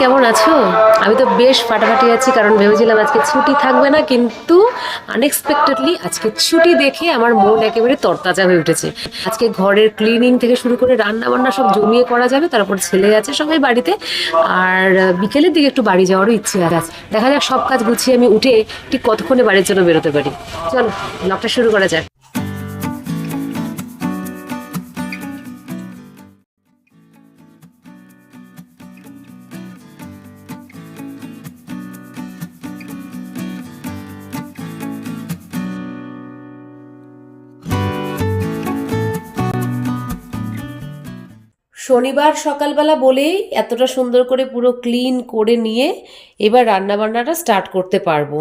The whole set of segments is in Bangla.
কেমন আছো? আমি তো বেশ ফাটাফাটি আছি, কারণ ভেবেছিলাম আজকে ছুটি থাকবে না, কিন্তু আনএক্সপেক্টেডলি আজকে ছুটি দেখে আমার মন একেবারে তরতাজা হয়ে উঠেছে। আজকে ঘরের ক্লিনিং থেকে শুরু করে রান্না বান্না সব জমিয়ে করা যাবে, তারপর ছেলে আছে সবাই বাড়িতে, আর বিকেলের দিকে একটু বাড়ি যাওয়ারও ইচ্ছে আছে। দেখা যাক সব কাজ গুছিয়ে আমি উঠে ঠিক কতক্ষণে বাড়ির জন্য বেরোতে পারি। চলো ব্লগটা শুরু করা যাক। শনিবার সকালবেলা বলেই এতটা সুন্দর করে পুরো ক্লিন করে নিয়ে এবার রান্নাবান্নাটা স্টার্ট করতে পারব।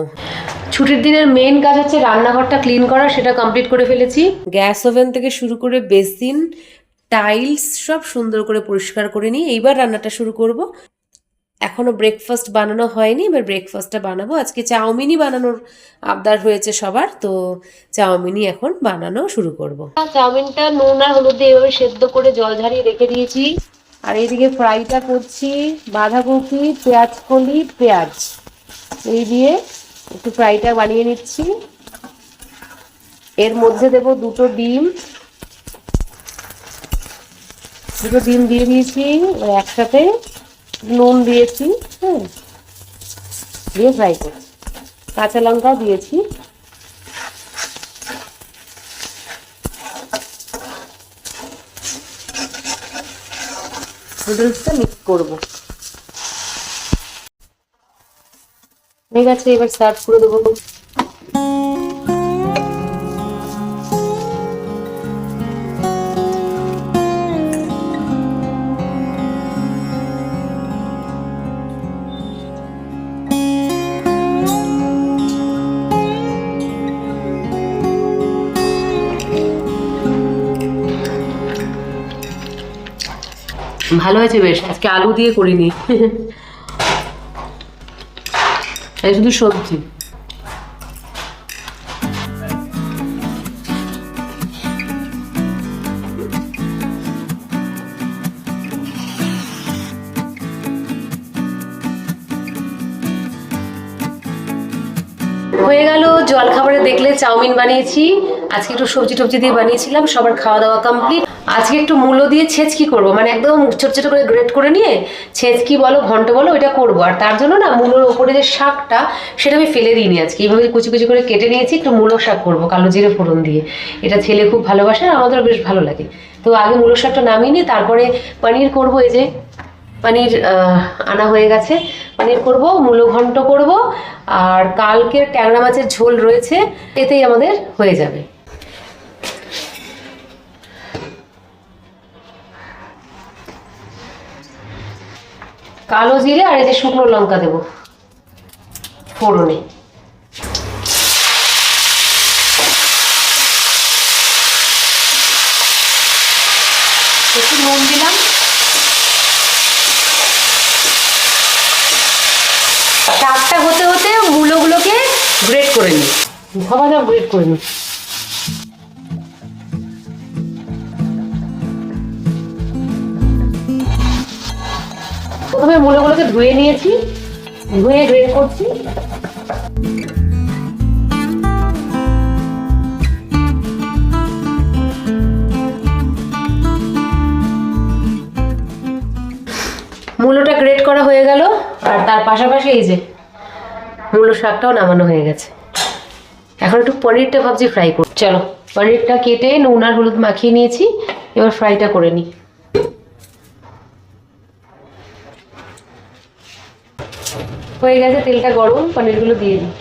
ছুটির দিনের মেন কাজ হচ্ছে রান্নাঘরটা ক্লিন করা সেটা কমপ্লিট করে ফেলেছি। গ্যাস ওভেন থেকে শুরু করে বেসিন টাইলস সব সুন্দর করে পরিষ্কার করে নিই এইবার রান্নাটা শুরু করব। এখনও ব্রেকফাস্ট বানানো হয়নি, এবার ব্রেকফাস্টটা বানাবো। আজকে চাউমিনই বানানোর আবদার হয়েছে সবার, তো চাউমিনই এখন বানানো শুরু করব। চাউমিনটা নুন আর হলুদ দিয়ে এভাবে সেদ্ধ করে জল ঝারিয়ে রেখে দিয়েছি। আর এইদিকে ফ্রাইটা করছি বাঁধাকপি পেঁয়াজ কলি পেঁয়াজ। এই দিয়ে একটু ফ্রাইটা বানিয়ে নিচ্ছি। এর মধ্যে দেব দুটো ডিম। দুটো ডিম দিয়ে দিয়েছি, একসাথে নুন দিয়েছি হ্যাঁ দিয়ে ফ্রাই করছি। কাঁচা লঙ্কাও দিয়েছি। নুডলসটা মিক্স করব। ঠিক আছে, এবার সার্ভ করে দেবো। ভালো হয়েছে বেশ, আজকে আলু দিয়ে করিনি। এই শুধু সবজি। হয়ে গেল, জল খাবারে দেখলে চাউমিন বানিয়েছি। আজকে একটু সবজি টবজি দিয়ে বানিয়েছিলাম, সবার খাওয়া দাওয়া কমপ্লিট আজকে একটু মূলো দিয়ে ছেঁচকি করব। মানে একদম ছোট ছোট করে গ্রেট করে নিয়ে ছেঁচকি বলো, ঘন্ট বলো, ওইটা করব। আর তার জন্য না মূলোর ওপরে যে শাকটা, সেটা আমি ফেলে দিইনি আজকে। এইভাবে কুচি কুচি করে কেটে নিয়েছি, একটু মূলো শাক করব, কালো জিরে ফোড়ন দিয়ে। এটা ছেলে খুব ভালোবাসে আর আমাদেরও বেশ ভালো লাগে। তো আগে মূলো শাকটা নামিয়ে নিই তারপরে পনির করব, এই যে পনির আনা হয়ে গেছে। পনির করব, মূলো ঘন্ট করব, আর কালকের ট্যাংরা মাছের ঝোল রয়েছে, এতেই আমাদের হয়ে যাবে। কালো জিরে আর যে শুকনো লঙ্কা দেব। ফোড়নে। একটু নুন দিলাম। শাকটা হতে হতে মূলোগুলোকে গ্রেট করে নিই। সব গ্রেট করে নিই। প্রথমে মূলোগুলোকে ধুয়ে নিয়েছি, ধুয়ে গ্রেট করছি। মূলোটা গ্রেট করা হয়ে গেল, আর তার পাশাপাশি এই যে মূলো শাকটাও নামানো হয়ে গেছে। এখন একটু পনিরটা ভাবছি ফ্রাই করব। চলো, পনিরটা কেটে নুন আর হলুদ মাখিয়ে নিয়েছি, এবার ফ্রাইটা করে নিই। হয়ে গেছে, তেলটা গরম, পনিরগুলো দিয়ে দিই।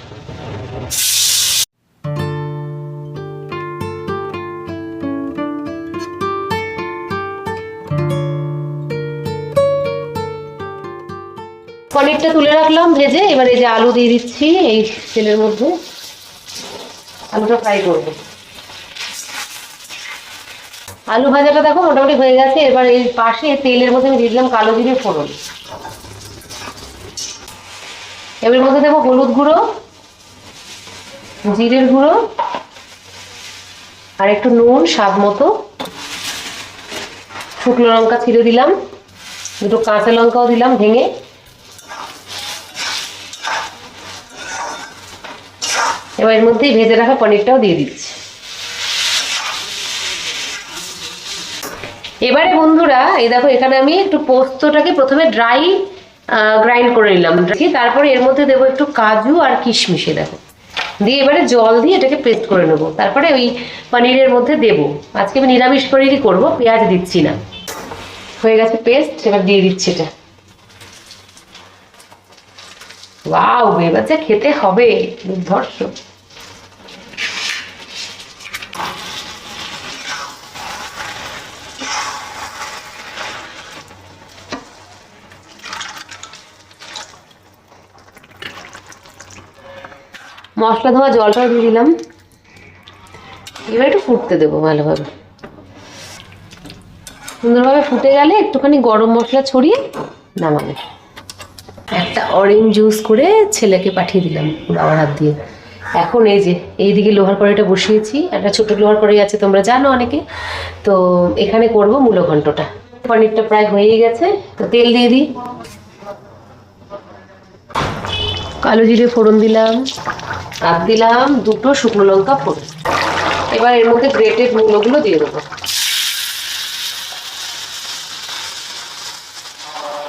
পনিরটা তুলে রাখলাম, ভেজে, এবার এই যে আলু দিয়ে দিচ্ছি, এই তেলের মধ্যে। আলুটা ফ্রাই করব। আলু ভাজাটা দেখো মোটামুটি হয়ে গেছে, এবার এই পাশে তেলের মধ্যে আমি দিয়ে দিলাম কালো জিরে ফোড়ন। এবার মধ্যে দেবো হলুদ গুঁড়ো, জিরের গুঁড়ো, আর একটু নুন, স্বাদ মতো। শুকনো লঙ্কা ছিঁড়ে দিলাম, দুটো কাঁচা লঙ্কাও দিলাম ভেঙে। এবার এর মধ্যেই ভেজে রাখা পনিরটাও দিয়ে দিচ্ছি। এবারে বন্ধুরা, এই দেখো এখানে আমি একটু পোস্তটাকে প্রথমে ড্রাই গ্রাইন্ড করে নিলাম। তারপরে এর মধ্যে দেবো একটু কাজু আর কিশমিশে, দেখো। দিয়ে এবারে জল দিয়ে এটাকে পেস্ট করে নেব। তারপরে ওই পনিরের মধ্যে দেবো। আজকে আমি নিরামিষ পনিরই করব, পেঁয়াজ দিচ্ছি না। হয়ে গেছে পেস্ট এবার দিয়ে দিচ্ছি এটা। ওয়াও, এবার খেতে হবে, দুর্ধর্ষ। মশলা ধোয়া, জলটা দিয়ে দিলাম। এবার একটু ফুটতে দেবো ভালোভাবে। সুন্দরভাবে ফুটে গেলে একটুখানি গরম মশলা ছড়িয়ে নামাবে। একটা অরেঞ্জ জুস করে ছেলেকে পাঠিয়ে দিলাম বাবার হাত দিয়ে। এখন এই যে, এইদিকে লোহার কড়াইটা বসিয়েছি। একটা ছোট লোহার কড়াই আছে, তোমরা জানো অনেকে। তো এখানে করব মূলো ঘন্টটা পনিরটা প্রায় হয়েই গেছে, তো তেল দিয়ে দিই। কালো জিরে ফোড়ন দিলাম আর দিলাম, দুটো শুকনো লঙ্কা ফোড়ন। এবার এর মধ্যে গ্রেটেড মূলোগুলো দিয়ে দেবো।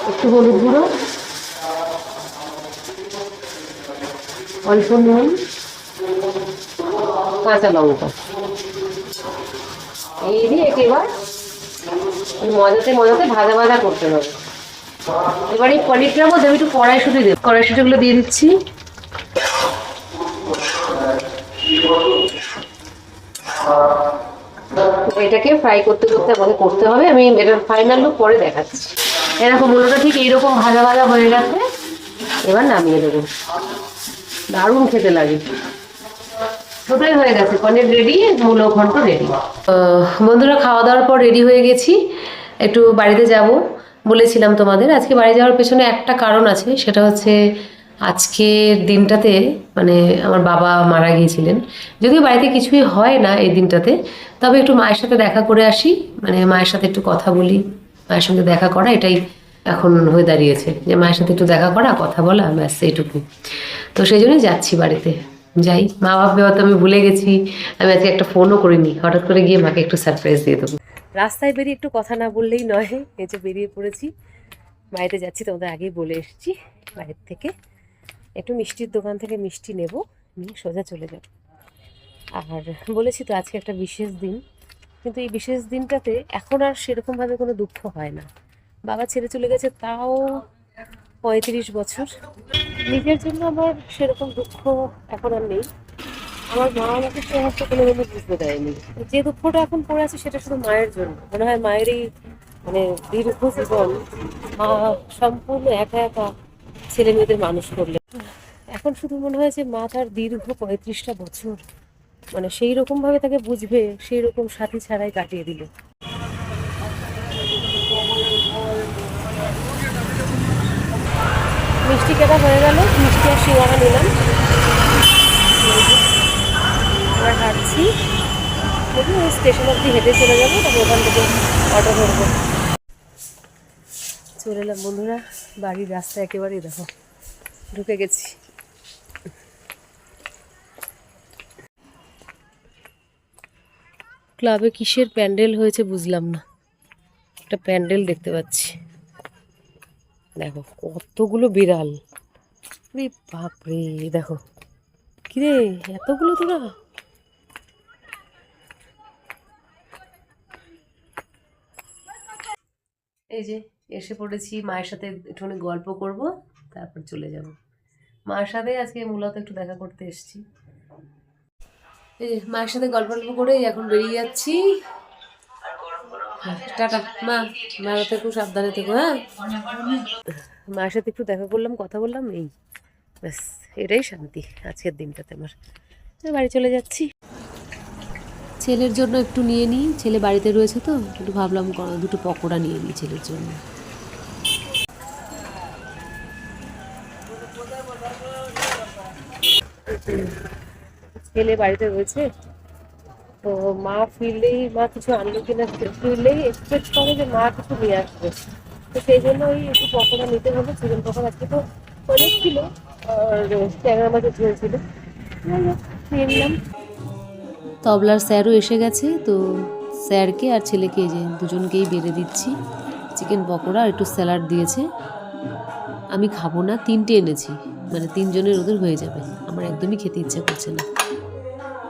একটু হলুদ গুঁড়ো, অল্প নুন, কাঁচা লঙ্কা। এই দিয়ে একেবার মজাতে মজাতে ভাজা ভাজা করতে হবে। এবার এই পনিরটার মধ্যে আমি একটু কড়াইশুটি দেব। কড়াইশুটিগুলো দিয়ে দিচ্ছি। এটাকে ফ্রাই করতে করতে আমাকে করতে হবে। আমি এটার ফাইনাল লুক পরে দেখাচ্ছি। এরকম মূলটা ঠিক এইরকম ভাজা ভাজা হয়ে গেছে। এবার নামিয়ে দেবো। দারুণ খেতে লাগে। ছোটোই হয়ে গেছে। পনির রেডি মূলো ঘন্ট রেডি বন্ধুরা, খাওয়া দাওয়ার পর রেডি হয়ে গেছি। একটু বাড়িতে যাব। বলেছিলাম তোমাদের, আজকে বাড়ি যাওয়ার পেছনে একটা কারণ আছে, সেটা হচ্ছে আজকের দিনটাতে মানে আমার বাবা মারা গিয়েছিলেন। যদিও বাড়িতে কিছুই হয় না এই দিনটাতে, তবে একটু মায়ের সাথে দেখা করে আসি মানে মায়ের সাথে একটু কথা বলি, মায়ের সঙ্গে দেখা করা, এটাই এখন হয়ে দাঁড়িয়েছে। যে মায়ের সাথে একটু দেখা করা, কথা বলা, ব্যাস এইটুকু। তো সেই জন্যই যাচ্ছি বাড়িতে। যাই মা বাবা তো আমি ভুলে গেছি, আমি আজকে একটা ফোনও করিনি, হঠাৎ করে গিয়ে মাকে একটু সারপ্রাইজ দিয়ে দেবো। রাস্তায় বেরিয়ে একটু কথা না বললেই নয়, এই যে বেরিয়ে পড়েছি। বাড়িতে যাচ্ছি, তোমাদের আগেই বলে এসেছি। বাড়ির থেকে একটু মিষ্টির দোকান থেকে মিষ্টি নেব, নিয়ে সোজা চলে যাব। আর বলেছি তো, আজকে একটা বিশেষ দিন। কিন্তু এই বিশেষ দিনটাতে এখন আর সেরকমভাবে কোনো দুঃখ হয় না। বাবা ছেড়ে চলে গেছে তাও পঁয়ত্রিশ বছর। নিজের জন্য আমার সেরকম দুঃখ এখন আর নেই। আমার মা আমাকে সে অবস্থা কোনো কোনো বুঝতে দেয়নি। যে দুঃখটা এখন পড়ে আছে, সেটা শুধু মায়ের জন্য। মনে হয় মায়েরই মানে দীর্ঘ জীবন মা সম্পূর্ণ একা একা ছেলে মেয়েদের মানুষ করলে। এখন শুধু মনে হয় যে মা তার দীর্ঘ পঁয়ত্রিশটা বছর মানে সেই রকমভাবে তাকে বুঝবে, সেই রকম সাথী ছাড়াই কাটিয়ে দিল। মিষ্টি কেনা হয়ে গেল, মিষ্টি আর সিঙ্গারা নিলাম। আমরা হাঁটছি দেখি ওই স্টেশন অব্দি হেঁটে চলে যাব, তারপর ওখান থেকে অটো ধরবো। চলে এলাম, বন্ধুরা, বাড়ির রাস্তা একেবারেই দেখো, ঢুকে গেছি। ক্লাবে কিসের প্যান্ডেল হয়েছে বুঝলাম না। একটা প্যান্ডেল দেখতে পাচ্ছি। দেখো, কতগুলো বিড়াল। বাপরে, দেখো। কিরে, এতগুলো তোরা? এই যে এসে পড়েছি, মায়ের সাথে একটুখানি গল্প করব, তারপর চলে যাব। মায়ের সাথে আজকে মূলত একটু দেখা করতে এসেছি। এই যে মায়ের সাথে গল্প গল্প করে এখন বেরিয়ে যাচ্ছি। টাটা। মা মায়ের থেকে সাবধানে থেকো হ্যাঁ? মায়ের সাথে একটু দেখা করলাম, কথা বললাম, এই ব্যাস, এটাই শান্তি, আজকের দিনটাতে আমার। বাড়ি চলে যাচ্ছি। ছেলের জন্য একটু নিয়ে নিই। ছেলে বাড়িতে রয়েছে তো একটু ভাবলাম দুটো পকোড়া নিয়ে নিই ছেলের জন্য। ছেলে বাড়িতে রয়েছে। তো মা ফিরলেই, মা কিছু আনলো কিনা ফিরলেই এক্সপেক্ট করে যে মা কিছু নিয়ে আসবে। তো সেই জন্য ওই একটু পকোড়া নিতে হলো। চিকেন পকোড়া আজকে তো অনেক ছিল। আর ট্যাংরা মাছের ঝোল ছিল নিয়ে নিলাম। তবলার স্যারও এসে গেছে, তো স্যারকে আর ছেলেকে যে দুজনকেই বেড়ে দিচ্ছি। চিকেন পকোড়া আর একটু স্যালাড দিয়েছে। আমি খাব না, তিনটে এনেছি। মানে তিনজনের ওদের হয়ে যাবে। আমার একদমই খেতে ইচ্ছে করছে না।